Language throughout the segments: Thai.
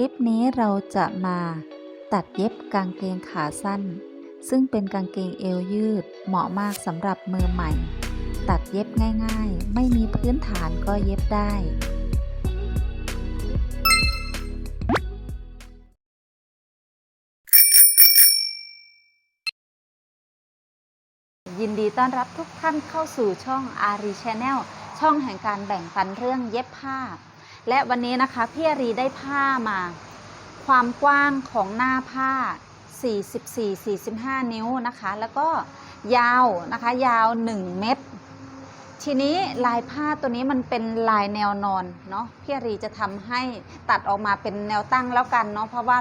ลิปนี้เราจะมาตัดเย็บกางเกงขาสั้น ซึ่งเป็นกางเกงเอวยืด เหมาะมากสำหรับมือใหม่ ตัดเย็บง่ายๆ ไม่มีพื้นฐานก็เย็บได้ยินดีต้อนรับทุกท่านเข้าสู่ช่องอารีชแนลช่องแห่งการแบ่งปันเรื่องเย็บผ้า และวันนี้นะคะพี่อารีได้ผ้ามา ความกว้างของหน้าผ้า 44-45 นิ้วนะคะ แล้วก็ยาวนะคะยาว 1 เมตร ทีนี้ลายผ้าตัวนี้มันเป็นลายแนวนอนเนาะพี่อารีจะทำให้ตัดออกมาเป็นแนวตั้งแล้วกันเนาะเพราะว่า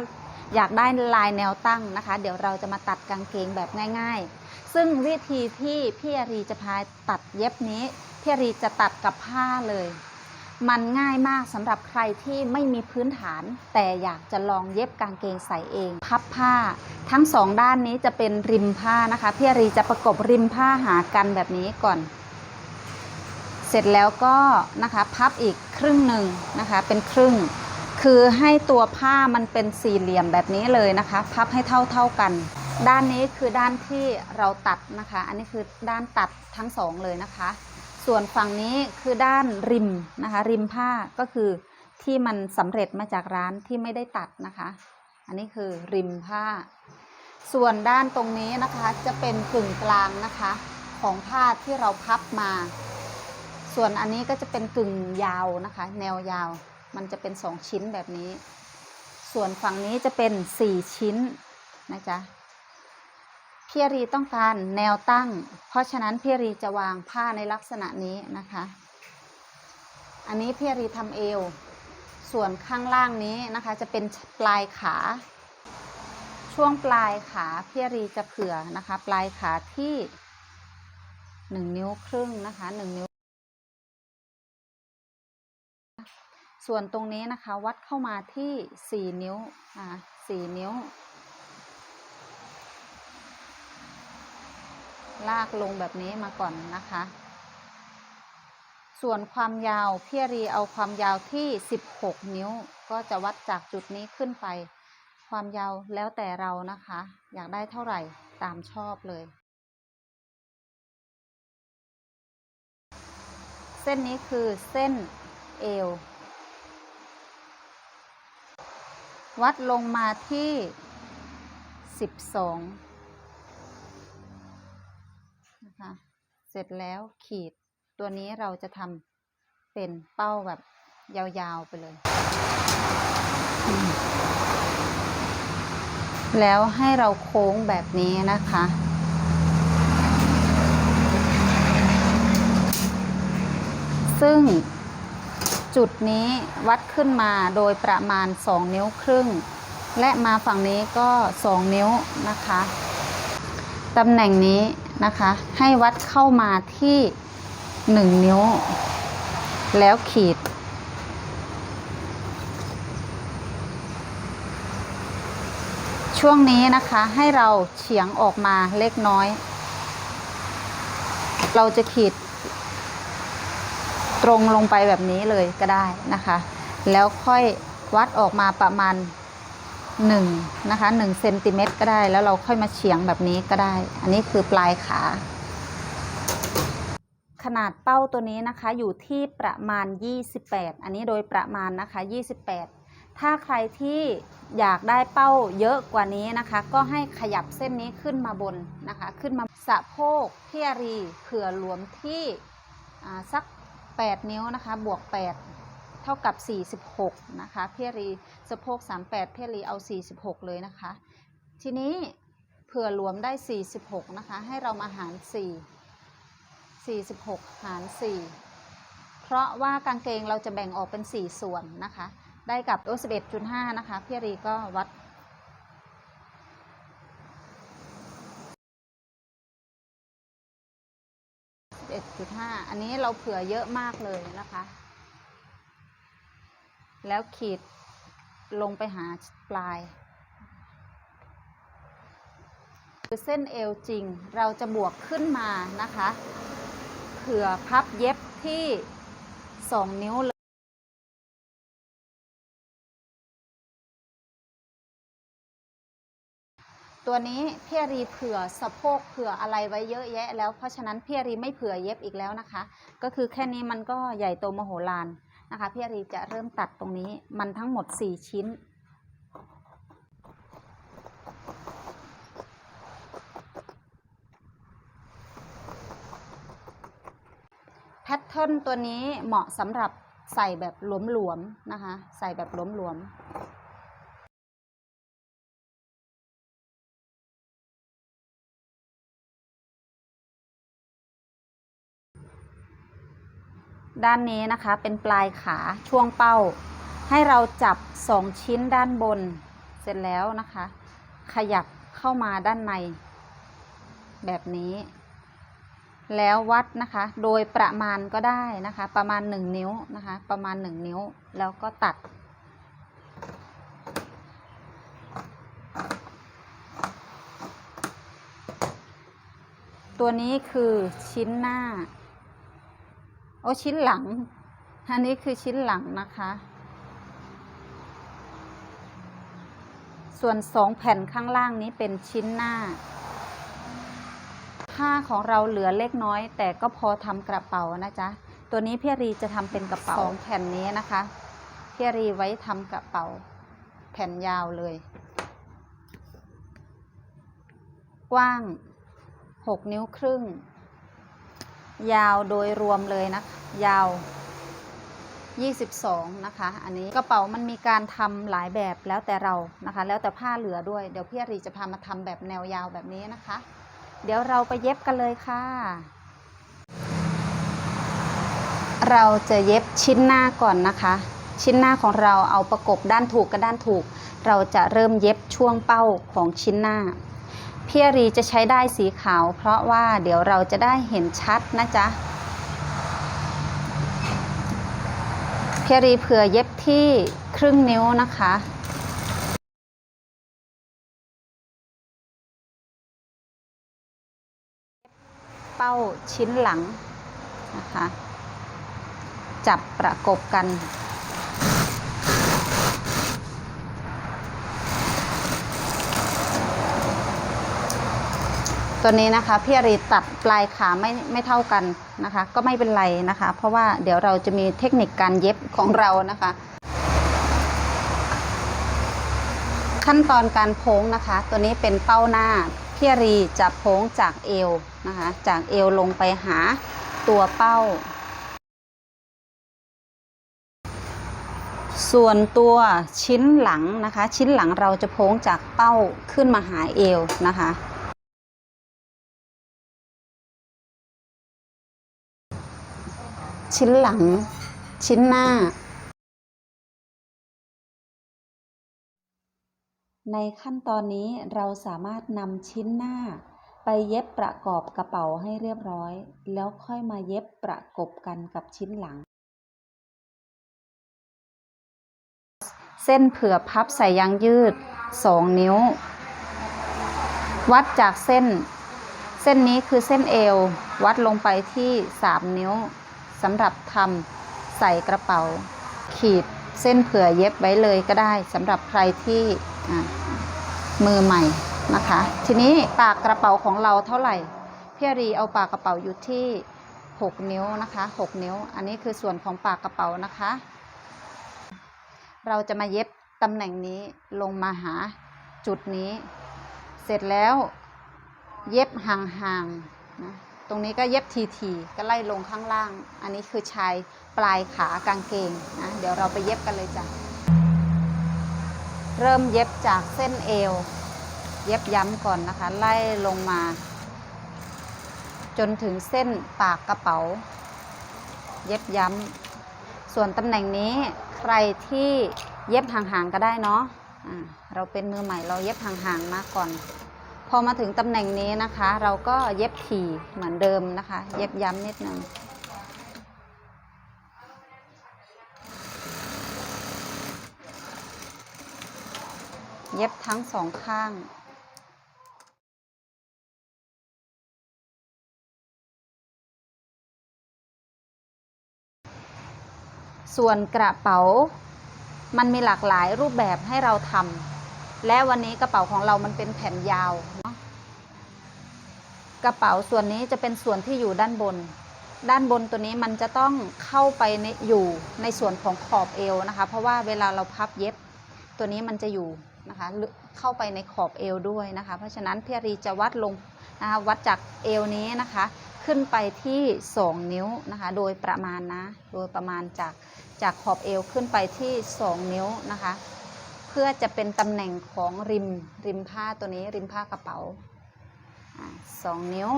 อยากได้ลายแนวตั้งนะคะ เดี๋ยวเราจะมาตัดกางเกงแบบง่ายๆ ซึ่งวิธีที่พี่อารีจะพาตัดเย็บนี้พี่อารีจะตัดกับผ้าเลย มันง่ายมากสำหรับใครที่ไม่มีพื้นฐาน แต่อยากจะลองเย็บกางเกงใส่เอง พับผ้า ทั้งสองด้านนี้จะเป็นริมผ้านะคะพี่อรีจะประกบริมผ้าหากันแบบนี้ก่อน เสร็จแล้วก็นะคะพับอีกครึ่งหนึ่งนะคะเป็นครึ่ง คือให้ตัวผ้ามันเป็นสี่เหลี่ยมแบบนี้เลยนะคะ พับให้เท่าเท่าๆกัน ด้านนี้คือด้านที่เราตัดนะคะ อันนี้คือด้านตัดทั้งสองเลยนะคะ ส่วนฝั่งนี้คือด้านริมนะคะ ริมผ้าก็คือที่มันสำเร็จมาจากร้านที่ไม่ได้ตัดนะคะ อันนี้คือริมผ้า ส่วนด้านตรงนี้นะคะจะเป็นกึ่งกลางนะคะ ของผ้าที่เราพับมา ส่วนอันนี้ก็จะเป็นกึ่งยาวนะคะ แนวยาว มันจะเป็นสองชิ้นแบบนี้ ส่วนฝั่งนี้จะเป็นสี่ชิ้นนะจ๊ะ พี่รีต้องการแนวตั้ง เพราะฉะนั้นพี่รีจะวางผ้าในลักษณะนี้นะคะ อันนี้พี่รีทำเอว ส่วนข้างล่างนี้นะคะ จะเป็นปลายขา ช่วงปลายขาพี่รีจะเผื่อนะคะ ปลายขาที่หนึ่งนิ้วครึ่งนะคะหนึ่งนิ้ว ส่วนตรงนี้นะคะ วัดเข้ามาที่4นิ้วนะคะ4นิ้ว ลากลงแบบนี้มาก่อนนะคะ ส่วนความยาวพี่รีเอาความยาวที่ 16 นิ้ว ก็จะวัดจากจุดนี้ขึ้นไป ความยาวแล้วแต่เรานะคะ อยากได้เท่าไหร่ตามชอบเลย เส้นนี้คือเส้นเอว วัดลงมาที่ 12 นะคะ เสร็จแล้วขีดตัวนี้เราจะทำเป็นเป้าแบบยาวๆไปเลย แล้วให้เราโค้งแบบนี้นะคะซึ่งจุดนี้วัดขึ้นมาโดยประมาณ 2 นิ้วครึ่ง และมาฝั่งนี้ก็ 2 นิ้วนะคะ ตำแหน่งนี้ นะคะ ให้วัดเข้ามาที่1นิ้ว แล้วขีด ช่วงนี้นะคะให้เราเฉียงออกมาเล็กน้อย เราจะขีด ตรงลงไปแบบนี้เลยก็ได้นะคะ แล้วค่อยวัดออกมาประมาณ 1นะคะ1เซนติเมตรก็ได้แล้วเราค่อยมาเฉียงแบบนี้ก็ได้ อันนี้คือปลายขา ขนาดเป้าตัวนี้นะคะอยู่ที่ประมาณ 28 อันนี้โดยประมาณนะคะ 28 ถ้าใครที่อยากได้เป้าเยอะกว่านี้นะคะ ก็ให้ขยับเส้นนี้ขึ้นมาบนนะคะ ขึ้นมาสะโพกพี่อารีเผื่อหลวมที่สัก 8 นิ้วนะคะ บวก 8 ท่ากับ 46 นะคะ เพี่อรีสะโพก 38พี่อรีเอา 46 เลยนะคะ ทีนี้เผื่อหลวมได้ 46 นะคะ ให้เรามาหาร 4 46 หาร 4 เพราะว่ากางเกงเราจะแบ่งออกเป็น 4 ส่วนนะคะ ได้กับโอ11.5 นะคะ เพี่อรีก็วัด11.5 อันนี้เราเผื่อเยอะมากเลยนะคะ แล้วขีดลงไปหาปลาย คือเส้นเอวจริงเราจะบวกขึ้นมานะคะเผื่อพับเย็บที่ 2 นิ้วตัวนี้เพียรีเผื่อสะโพกเผื่ออะไรไว้เยอะแยะแล้วเพราะฉะนั้นเพียรีไม่เผื่อเย็บอีกแล้วนะคะ ก็คือแค่นี้มันก็ใหญ่โตมโหฬาร นะคะพี่อารีจะเริ่มตัดตรงนี้มันทั้งหมด 4 ชิ้น แพทเทิร์นตัวนี้เหมาะสำหรับใส่แบบหลวมๆนะคะ ใส่แบบหลวมๆ ด้านนี้นะคะเป็นปลายขาช่วงเป้า ให้เราจับ 2 ชิ้นด้านบน เสร็จแล้วนะคะ ขยับเข้ามาด้านใน แบบนี้ แล้ววัดนะคะ โดยประมาณก็ได้นะคะ ประมาณ 1 นิ้วนะคะ ประมาณ 1 นิ้วแล้วก็ตัด ตัวนี้คือชิ้นหน้า อ้ชิ้นหลัง อันนี้คือชิ้นหลังนะคะ ส่วนสองแผ่นข้างล่างนี้เป็นชิ้นหน้า ผ้าของเราเหลือเล็กน้อย แต่ก็พอทำกระเป๋านะจ๊ะ ตัวนี้พี่รีจะทำเป็นกระเป๋าสองแผ่นนี้นะคะพี่รีไว้ทำกระเป๋า แผ่นยาวเลย กว้าง 6 นิ้วครึ่งยาวโดยรวมเลยนะ ยาว 22 นะคะ อันนี้กระเป๋ามันมีการทำหลายแบบแล้วแต่เรานะคะ แล้วแต่ผ้าเหลือด้วย เดี๋ยวพี่อรีจะพามาทำแบบแนวยาวแบบนี้นะคะ เดี๋ยวเราไปเย็บกันเลยค่ะ เราจะเย็บชิ้นหน้าก่อนนะคะ ชิ้นหน้าของเราเอาประกบด้านถูกกับด้านถูก เราจะเริ่มเย็บช่วงเป้าของชิ้นหน้าพี่อรีจะใช้ได้สีขาว เพราะว่าเดี๋ยวเราจะได้เห็นชัดนะจ๊ะ พี่อารีเผื่อเย็บที่ครึ่งนิ้วนะคะเป้าชิ้นหลังนะคะ จับประกบกัน ตัวนี้นะคะพี่อารีตัดปลายขาไม่ไม่เท่ากันนะคะ ก็ไม่เป็นไรนะคะ เพราะว่าเดี๋ยวเราจะมีเทคนิคการเย็บของเรานะคะ ขั้นตอนการโพ้งนะคะ ตัวนี้เป็นเป้าหน้าพี่อารีจะโพ้งจากเอวนะคะ จากเอวลงไปหาตัวเป้า ส่วนตัวชิ้นหลังนะคะ ชิ้นหลังเราจะโพ้งจากเป้าขึ้นมาหาเอวนะคะ ชิ้นหลัง ชิ้นหน้า ในขั้นตอนนี้เราสามารถนำชิ้นหน้า ไปเย็บประกอบกระเป๋าให้เรียบร้อย แล้วค่อยมาเย็บประกบกันกับชิ้นหลัง เส้นเผื่อพับใส่ยางยืด 2 นิ้ว วัดจากเส้นเส้นนี้คือเส้นเอว วัดลงไปที่ 3 นิ้ว สำหรับทำใส่กระเป๋า ขีดเส้นเผื่อเย็บไว้เลยก็ได้สำหรับใครที่มือใหม่นะคะ ทีนี้ปากกระเป๋าของเราเท่าไหร่พี่อารีเอาปากกระเป๋าอยู่ที่ 6 นิ้วนะคะ6นิ้ว อันนี้คือส่วนของปากกระเป๋านะคะ เราจะมาเย็บตำแหน่งนี้ลงมาหาจุดนี้ เสร็จแล้วเย็บห่างๆ ตรงนี้ก็เย็บทีๆก็ไล่ลงข้างล่าง อันนี้คือชายปลายขากางเกงนะเดี๋ยวเราไปเย็บกันเลยจ้ะเริ่มเย็บจากเส้นเอว เย็บย้ำก่อนนะคะ ไล่ลงมา จนถึงเส้นปากกระเป๋า เย็บย้ำส่วนตำแหน่งนี้ใครที่เย็บห่างๆก็ได้เนาะอ่าเราเป็นมือใหม่เราเย็บห่างๆมาก่อน พอมาถึงตำแหน่งนี้นะคะ เราก็เย็บถี่เหมือนเดิมนะคะ เย็บย้ำนิดนึงเย็บทั้งสองข้างส่วนกระเป๋า มันมีหลากหลายรูปแบบให้เราทำ และวันนี้กระเป๋าของเรามันเป็นแผ่นยาวเนาะกระเป๋าส่วนนี้จะเป็นส่วนที่อยู่ด้านบน ด้านบนตัวนี้มันจะต้องเข้าไปในอยู่ในส่วนของขอบเอวนะคะ เพราะว่าเวลาเราพับเย็บ ตัวนี้มันจะอยู่นะคะเข้าไปในขอบเอวด้วยนะคะ เพราะฉะนั้นพี่อารีจะวัดลงนะคะวัดจากเอวนี้นะคะ ขึ้นไปที่ 2 นิ้วนะคะ โดยประมาณนะ โดยประมาณจากจากขอบเอวขึ้นไปที่ 2 นิ้วนะคะ พื่อจะเป็นตำแหน่งของริมริมผ้าตัวนี้ริมผ้ากระเป๋าสองนิ้ว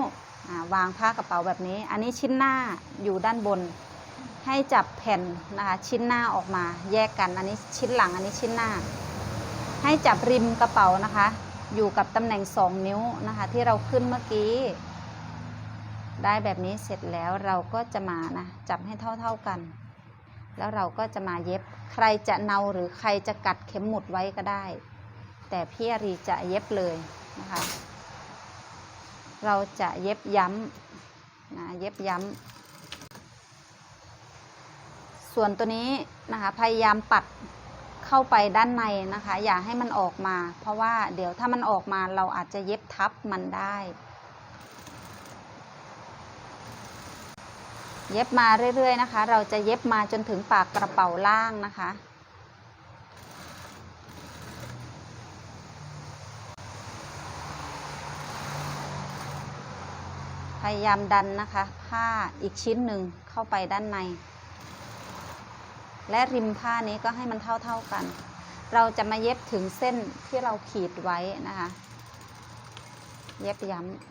วางผ้ากระเป๋าแบบนี้ อันนี้ชิ้นหน้าอยู่ด้านบน ให้จับแผ่นนะคะชิ้นหน้าออกมาแยกกัน อันนี้ชิ้นหลังอันนี้ชิ้นหน้า ให้จับริมกระเป๋านะคะ อยู่กับตำแหน่ง2นิ้วนะคะที่เราขึ้นเมื่อกี้ ได้แบบนี้เสร็จแล้วเราก็จะมานะจับให้เท่าๆกัน แล้วเราก็จะมาเย็บ ใครจะเนาหรือใครจะกัดเข็มหมุดไว้ก็ได้ แต่พี่อรีจะเย็บเลยนะคะ เราจะเย็บย้ำนะเย็บย้ำ ส่วนตัวนี้นะคะพยายามปัดเข้าไปด้านในนะคะ อย่าให้มันออกมา เพราะว่าเดี๋ยวถ้ามันออกมาเราอาจจะเย็บทับมันได้ เย็บมาเรื่อยๆนะคะ เราจะเย็บมาจนถึงปากกระเป๋าล่างนะคะ พยายามดันนะคะ ผ้าอีกชิ้นหนึ่งเข้าไปด้านใน และริมผ้านี้ก็ให้มันเท่าๆกัน เราจะมาเย็บถึงเส้นที่เราขีดไว้นะคะ เย็บย้ำ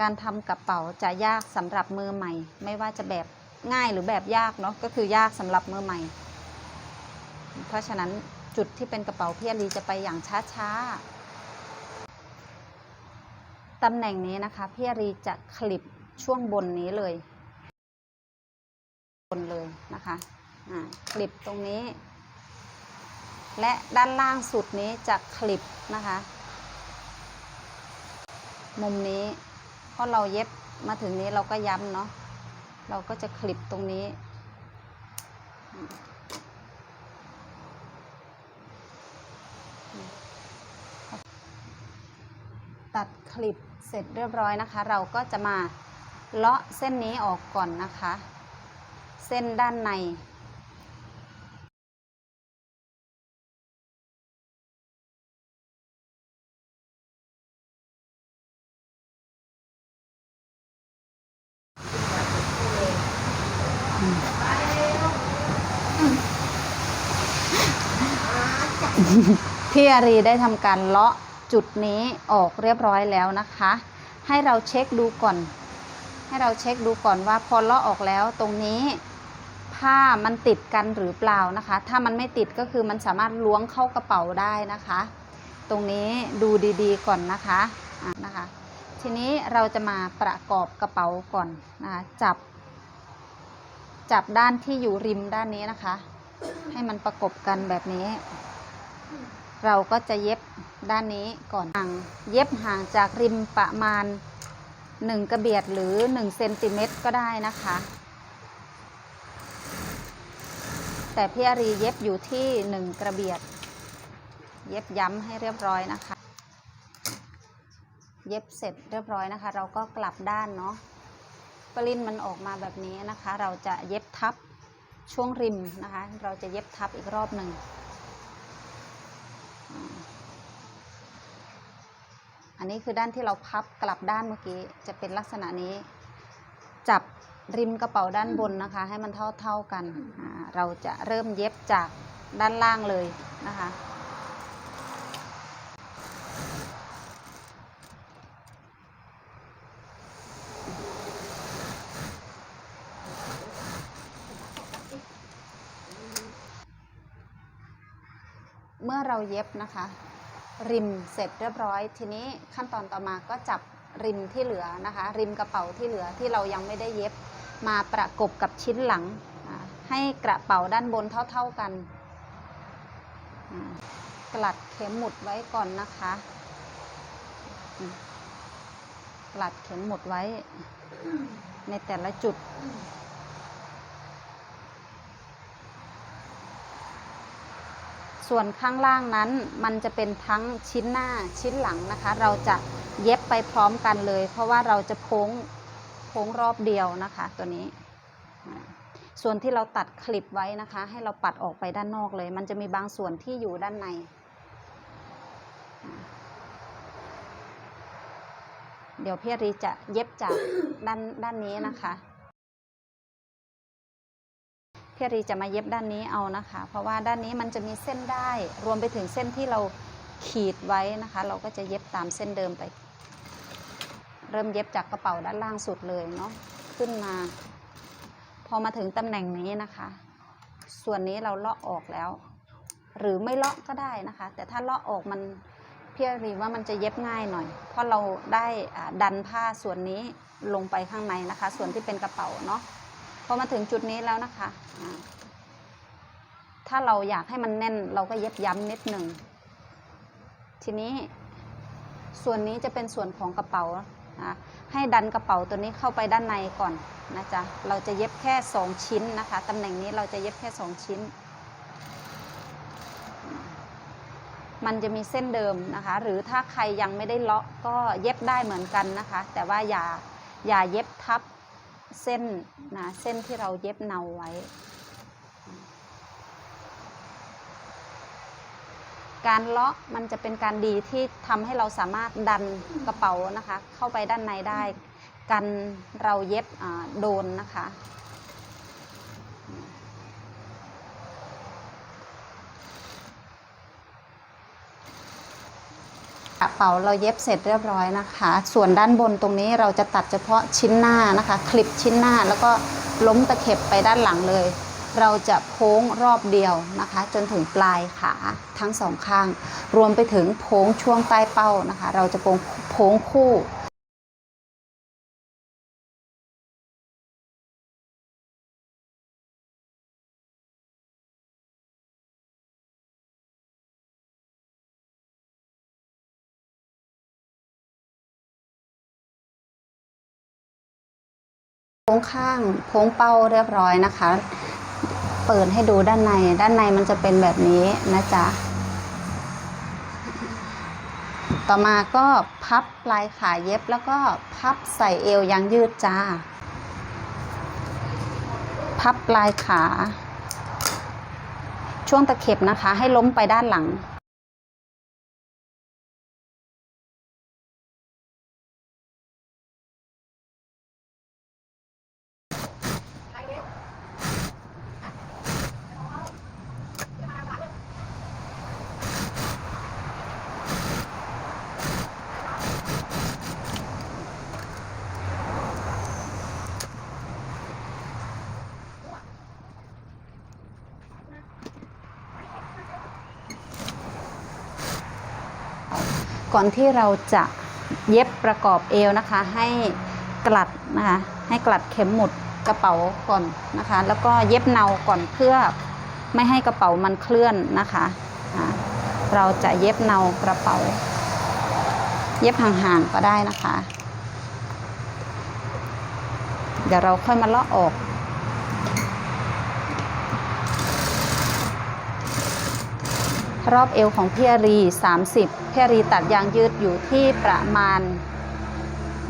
การทำกระเป๋าจะยากสำหรับมือใหม่ ไม่ว่าจะแบบง่ายหรือแบบยากเนาะก็คือยากสำหรับมือใหม่ เพราะฉะนั้นจุดที่เป็นกระเป๋าพี่อลีจะไปอย่างช้าๆตำแหน่งนี้นะคะพี่อลีจะคลิปช่วงบนนี้เลย บนเลยนะคะคลิปตรงนี้ และด้านล่างสุดนี้จะคลิปนะคะ มุมนี้ เพราะเราเย็บมาถึงนี้เราก็ย้ำเนาะเราก็จะคลิปตรงนี้ ตัดคลิปเสร็จเรียบร้อยนะคะ เราก็จะมาเลาะเส้นนี้ออกก่อนนะคะ เส้นด้านใน พี่ อารีได้ทำการเลาะจุดนี้ออกเรียบร้อยแล้วนะคะ ให้เราเช็คดูก่อน ให้เราเช็คดูก่อนว่าพอเลาะออกแล้วตรงนี้ผ้ามันติดกันหรือเปล่านะคะ ถ้ามันไม่ติดก็คือมันสามารถล้วงเข้ากระเป๋าได้นะคะ ตรงนี้ดูดีๆก่อนนะคะะนะคะ ทีนี้เราจะมาประกอบกระเป๋าก่อนนะคะจับ จับด้านที่อยู่ริมด้านนี้นะคะ ให้มันประกบกันแบบนี้ เราก็จะเย็บด้านนี้ก่อนห่างเย็บห่างจากริมประมาณ 1 กระเบียดหรือ1เซนติเมตรก็ได้นะคะ แต่พี่อารีเย็บอยู่ที่ 1 กระเบียด เย็บย้ำให้เรียบร้อยนะคะ เย็บเสร็จเรียบร้อยนะคะ เราก็กลับด้านเนาะปริ้นมันออกมาแบบนี้นะคะ เราจะเย็บทับช่วงริมนะคะ เราจะเย็บทับอีกรอบหนึ่ง นนี้คือด้านที่เราพับกลับด้านเมื่อกี้จะเป็นลักษณะนี้ จับริมกระเป๋าด้านบนนะคะ ให้มันเท่าเท่าๆกันเราจะเริ่มเย็บจากด้านล่างเลยนะคะเมื่อเราเย็บนะคะ ริมเสร็จเรียบร้อย ทีนี้ขั้นตอนต่อมาก็จับริมที่เหลือนะคะ ริมกระเป๋าที่เหลือที่เรายังไม่ได้เย็บมาประกบกับชิ้นหลัง ให้กระเป๋าด้านบนเท่า ๆกันกลัดเข็มหมุดไว้ก่อนนะคะกลัดเข็มหมุดไว้ในแต่ละจุด ส่วนข้างล่างนั้นมันจะเป็นทั้งชิ้นหน้าชิ้นหลังนะคะ เราจะเย็บไปพร้อมกันเลย เพราะว่าเราจะโค้งโค้งรอบเดียวนะคะตัวนี้ ส่วนที่เราตัดคลิปไว้นะคะ ให้เราปัดออกไปด้านนอกเลย มันจะมีบางส่วนที่อยู่ด้านใน เดี๋ยวพี่รีจะเย็บจากด้านด้านนี้นะคะ พี่รีจะมาเย็บด้านนี้เอานะคะ เพราะว่าด้านนี้มันจะมีเส้นได้ รวมไปถึงเส้นที่เราขีดไว้นะคะ เราก็จะเย็บตามเส้นเดิมไป เริ่มเย็บจากกระเป๋าด้านล่างสุดเลยเนาะขึ้นมา พอมาถึงตำแหน่งนี้นะคะ ส่วนนี้เราเลาะออกแล้ว หรือไม่เลาะก็ได้นะคะ แต่ถ้าเลาะออกมันพี่รีว่ามันจะเย็บง่ายหน่อย เพราะเราได้ดันผ้าส่วนนี้ลงไปข้างในนะคะ ส่วนที่เป็นกระเป๋าเนาะ พอมาถึงจุดนี้แล้วนะคะ ถ้าเราอยากให้มันแน่นเราก็เย็บย้ำนิดหนึ่ง ทีนี้ส่วนนี้จะเป็นส่วนของกระเป๋าอะให้ดันกระเป๋าตัวนี้เข้าไปด้านในก่อนนะจ๊ะ เราจะเย็บแค่สองชิ้นนะคะ ตำแหน่งนี้เราจะเย็บแค่สองชิ้น มันจะมีเส้นเดิมนะคะ หรือถ้าใครยังไม่ได้เลาะก็เย็บได้เหมือนกันนะคะ แต่ว่าอย่าอย่าเย็บทับ เส้นนะเส้นที่เราเย็บเนาไว้ การเลาะมันจะเป็นการดีที่ทำให้เราสามารถดันกระเป๋านะคะ เข้าไปด้านในได้ กันเราเย็บโดนนะคะ ระเป๋าเราเย็บเสร็จเรียบร้อยนะคะ ส่วนด้านบนตรงนี้เราจะตัดเฉพาะชิ้นหน้านะคะ คลิปชิ้นหน้าแล้วก็ล้มตะเข็บไปด้านหลังเลย เราจะโค้งรอบเดียวนะคะ จนถึงปลายขาทั้งสองข้าง รวมไปถึงโค้งช่วงใต้เป้านะคะ เราจะโค้งโค้งคู่ โค้งข้างโค้งเป้าเรียบร้อยนะคะ เปิดให้ดูด้านใน ด้านในมันจะเป็นแบบนี้นะจ๊ะ ต่อมาก็พับปลายขาเย็บแล้วก็พับใส่เอวยางยืดจ้า พับปลายขา ช่วงตะเข็บนะคะ ให้ล้มไปด้านหลัง ก่อนที่เราจะเย็บประกอบเอวนะคะ ให้กลัดนะคะให้กลัดเข็มหมุดกระเป๋าก่อนนะคะ แล้วก็เย็บเนาก่อนเพื่อไม่ให้กระเป๋ามันเคลื่อนนะคะอ่าเราจะเย็บเนากระเป๋า เย็บห่างๆก็ได้นะคะ เดี๋ยวเราค่อยมาเลาะออก รอบเอวของพี่อารี 30พี่อารีตัดยางยืดอยู่ที่ประมาณ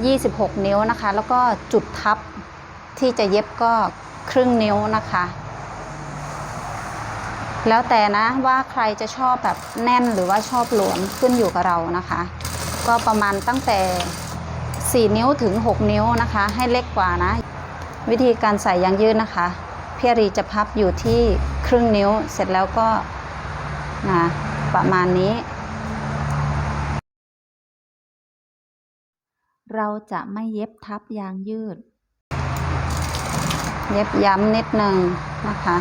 26 นิ้วนะคะ แล้วก็จุดทับที่จะเย็บก็ครึ่งนิ้วนะคะ แล้วแต่นะว่าใครจะชอบแบบแน่นหรือว่าชอบหลวมขึ้นอยู่กับเรานะคะ ก็ประมาณตั้งแต่ 4 นิ้วถึง 6 นิ้วนะคะ ให้เล็กกว่านะ วิธีการใส่ยางยืดนะคะพี่อารีจะพับอยู่ที่ครึ่งนิ้วเสร็จแล้วก็ นะประมาณนี้ เราจะไม่เย็บทับยางยืด เย็บย้ำนิดนึงนะคะ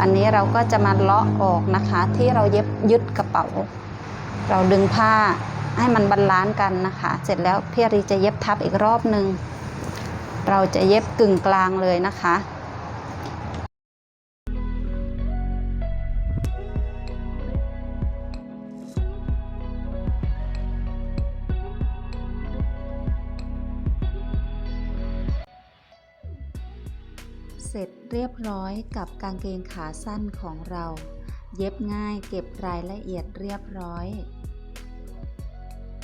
อันนี้เราก็จะมาเลาะออกนะคะ ที่เราเย็บยึดกระเป๋า เราดึงผ้าให้มันบาลานซ์กันนะคะ เสร็จแล้วพี่รีจะเย็บทับอีกรอบหนึ่งเราจะเย็บกึ่งกลางเลยนะคะ เสร็จเรียบร้อยกับกางเกงขาสั้นของเรา เย็บง่ายเก็บรายละเอียดเรียบร้อย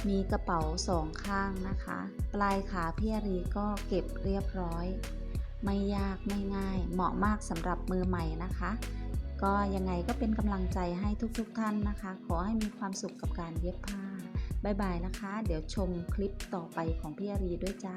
มีกระเป๋าสองข้างนะคะ ปลายขาพี่อารีก็เก็บเรียบร้อย ไม่ยากไม่ง่าย เหมาะมากสำหรับมือใหม่นะคะ ก็ยังไงก็เป็นกำลังใจให้ทุกๆทท่านนะคะ ขอให้มีความสุขกับการเย็บผ้าบายบายนะคะ เดี๋ยวชมคลิปต่อไปของพี่อารีด้วยจ้า